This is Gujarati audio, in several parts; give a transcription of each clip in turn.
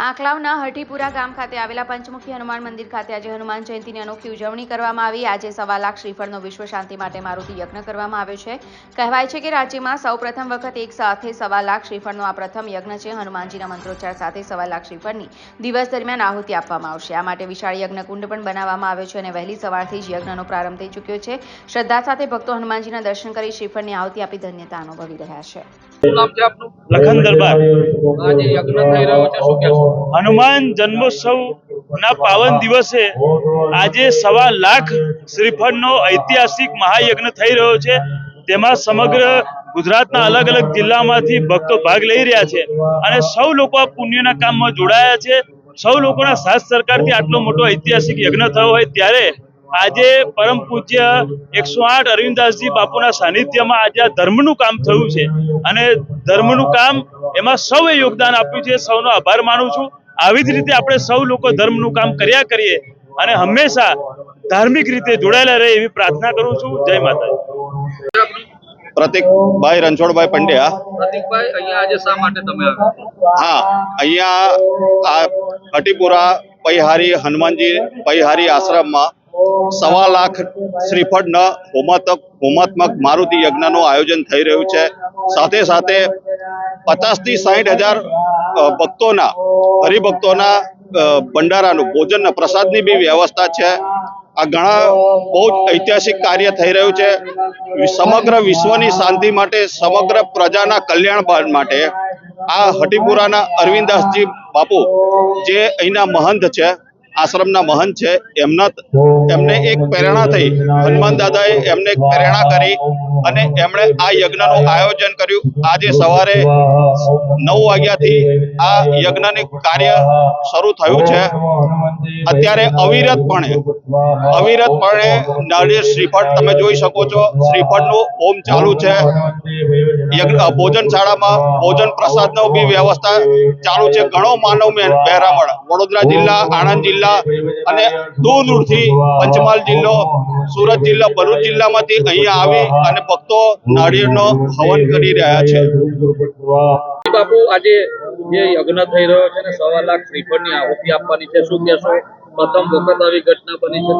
આંકલાવના હઠીપુરા ગામ ખાતે આવેલા પંચમુખી હનુમાન મંદિર ખાતે આજે હનુમાન જયંતીની અનોખી ઉજવણી કરવામાં આવી. આજે સવા લાખ શ્રીફળનો વિશ્વ શાંતિ માટે મારુતિ યજ્ઞ કરવામાં આવ્યો છે. કહેવાય છે કે રાજ્યમાં સૌ પ્રથમ વખત એક સાથે સવા લાખ શ્રીફળનો આ પ્રથમ યજ્ઞ છે. હનુમાનજીના મંત્રોચ્ચાર સાથે સવા લાખ શ્રીફળની દિવસ દરમિયાન આહુતિ આપવામાં આવશે. આ માટે વિશાળ યજ્ઞકુંડ પણ બનાવવામાં આવ્યો છે અને વહેલી સવારથી જ યજ્ઞનો પ્રારંભ થઈ ચૂક્યો છે. શ્રદ્ધા સાથે ભક્તો હનુમાનજીના દર્શન કરી શ્રીફળની આહુતિ આપી ધન્યતા અનુભવી રહ્યા છે. લખન દરબાર. આજે યજ્ઞ થઈ રહ્યો છે. શું કહેશો? હનુમાન જન્મોત્સવ ના પાવન દિવસે આજે સવા લાખ શ્રીફળનો ઐતિહાસિક મહાયજ્ઞ થઈ રહ્યો છે. તેમાં સમગ્ર ગુજરાતના અલગ અલગ જિલ્લામાંથી ભક્તો ભાગ લઈ રહ્યા છે અને સૌ લોકો આ પુણ્યના કામમાં જોડાયા છે. સૌ લોકોના સાથ સરકારથી આટલો મોટો ઐતિહાસિક યજ્ઞ થયો હોય ત્યારે આજે પરમ પૂજ્ય એકસો આઠ અરવિંદાસજી બાપુના સાનિધ્યમાં આજે આ ધર્મનું કામ થયું છે. અને ધર્મનું કામ એમાં સૌએ યોગદાન આપ્યું છે સૌનો આભાર માનું છું. આવી જ રીતે આપણે સૌ લોકો ધર્મનું કામ કર્યા કરીએ અને હંમેશા ધાર્મિક રીતે જોડાયેલા રહે એવી પ્રાર્થના કરું છું. જય માતા પ્રતિકભાઈ રણછોડભાઈ પંડ્યા. પ્રતિકભાઈ અહીંયા આજે શા માટે તમે હા અહીંયા આ હટીપુરા પૈહારી હનુમાનજી પૈહારી આશ્રમમાં સવા લાખ શ્રીફળના હોમાત્મક હોમાત્મક મારુતિ યજ્ઞનું આયોજન થઈ રહ્યું છે. સાથે સાથે પચાસથી સાઠ હજાર ભક્તોના, હરિભક્તોના ભંડારાનું ભોજન પ્રસાદની બી વ્યવસ્થા છે. આ ઘણા બહુ જ ઐતિહાસિક કાર્ય થઈ રહ્યું છે. સમગ્ર વિશ્વની શાંતિ માટે, સમગ્ર પ્રજાના કલ્યાણ માટે આ હટીપુરાના અરવિંદાસજી બાપુ જે અહીંના મહંત છે આશ્રમના મહંત છે એમના એમને એક પ્રેરણા થઈ. હનુમાન દાદાએ એમને એક પ્રેરણા કરી અને એમણે આ યજ્ઞનું આયોજન કર્યું. આજે સવારે નવ વાગ્યાથી આ યજ્ઞનું કાર્ય શરૂ થયું છે. અત્યારે અવિરતપણે અવિરતપણે નાળિયેર શ્રીફળ તમે જોઈ શકો છો. શ્રીફળનું હોમ ચાલુ છે. યજ્ઞ ભોજનશાળામાં ભોજન પ્રસાદનો બી વ્યવસ્થા ચાલુ છે. ઘણો માનવ મહેરામણ વડોદરા જિલ્લા, આણંદ જિલ્લા અને દૂર દૂરથી પંચમહાલ જિલ્લો સુરત જિલ્લા ભરૂચ જિલ્લામાંથી અહીંયા આવી અને ભક્તો નાળિયેરનો હવન કરી રહ્યા છે. બાપુ આજે જે યજ્ઞ થઈ રહ્યો છે ને સવા લાખ શ્રીફળની આહુતિ આપવાની છે શું કહેશો? પ્રથમ વખત આવી ઘટના બની છે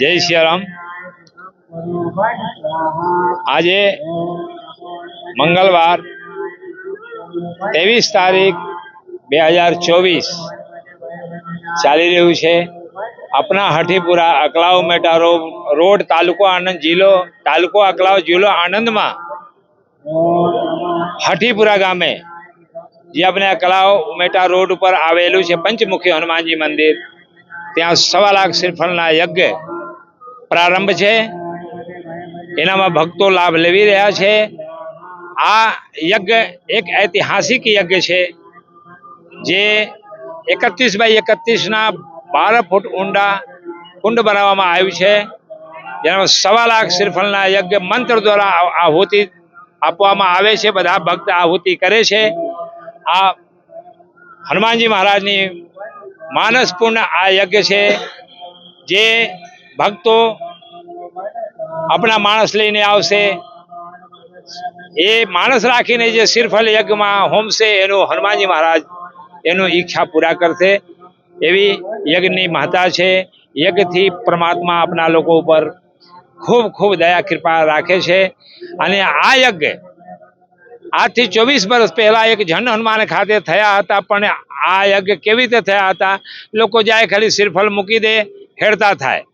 જય સિયારામ આજે મંગળવાર ત્રેવીસ તારીખ બે હજાર ચોવીસ ચાલી રહ્યું છે. આપણા હઠીપુરા અકલાવ મેટા રો- રોડ તાલુકો આણંદ જિલ્લો, તાલુકો અકલાવ જિલ્લો આણંદમાં. હઠીપુરા ગામે, જે આપણે અકલાવ મેટા રોડ ઉપર આવેલું છે પંચમુખી હનુમાનજી મંદિર, ત્યાં સવા લાખ શ્રીફળના યજ્ઞ પ્રારંભ છે. એનામાં ભક્તો લાભ લેવી રહ્યા છે. આ યજ્ઞ એક ઐતિહાસિક યજ્ઞ છે, જે એકત્રીસ બાય એકત્રીસના બાર ફૂટ ઊંડા કુંડ બનાવવામાં આવ્યું છે. જેમાં સવા લાખ શ્રીફળના યજ્ઞ મંત્ર દ્વારા આહુતિ આપવામાં આવે છે. બધા ભક્ત આહુતિ કરે છે. આ હનુમાનજી મહારાજની માનસપૂર્ણ આ યજ્ઞ છે જે ભક્તો આપણા માણસ લઈને આવશે. એ માણસ રાખીને જે શ્રીફળ યજ્ઞમાં હોમશે એનું હનુમાનજી મહારાજ એનું ઈચ્છા પૂરા કરશે. એવી યજ્ઞની મહત્તા છે. યજ્ઞથી પરમાત્મા આપણા લોકો ઉપર ખૂબ ખૂબ દયા, કૃપા રાખે છે. અને આ યજ્ઞ આજથી ચોવીસ વર્ષ પહેલા એક જન હનુમાન ખાતે થયા હતા, પણ આ યજ્ઞ કેવી રીતે થયા હતા? લોકો જાય ખાલી શ્રીફળ મૂકી દે હેડતા થાય.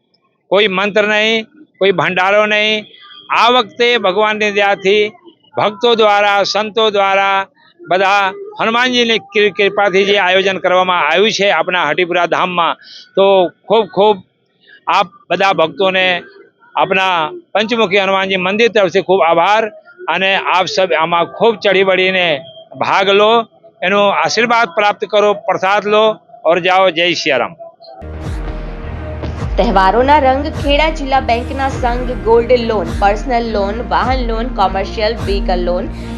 કોઈ મંત્ર નહીં, કોઈ ભંડારો નહીં. આ વખતે ભગવાનની દયાથી ભક્તો દ્વારા, સંતો દ્વારા બધા હનુમાનજીની કૃપાથી જે આયોજન કરવામાં આવ્યું છે આપણા હટીપુરા ધામમાં, તો ખૂબ ખૂબ આપ બધા ભક્તોને આપણા પંચમુખી હનુમાનજી મંદિર તરફથી ખૂબ આભાર અને આપ સબ, આમાં ખૂબ ચડી વળીને ભાગ લો, એનો આશીર્વાદ પ્રાપ્ત કરો, પ્રસાદ લો, ઓર જાઓ, જય સિયારામ. તહેવારોના રંગ ખેડા જિલ્લા બેંકના સંઘ ગોલ્ડ લોન, પર્સનલ લોન, વાહન loan, commercial vehicle loan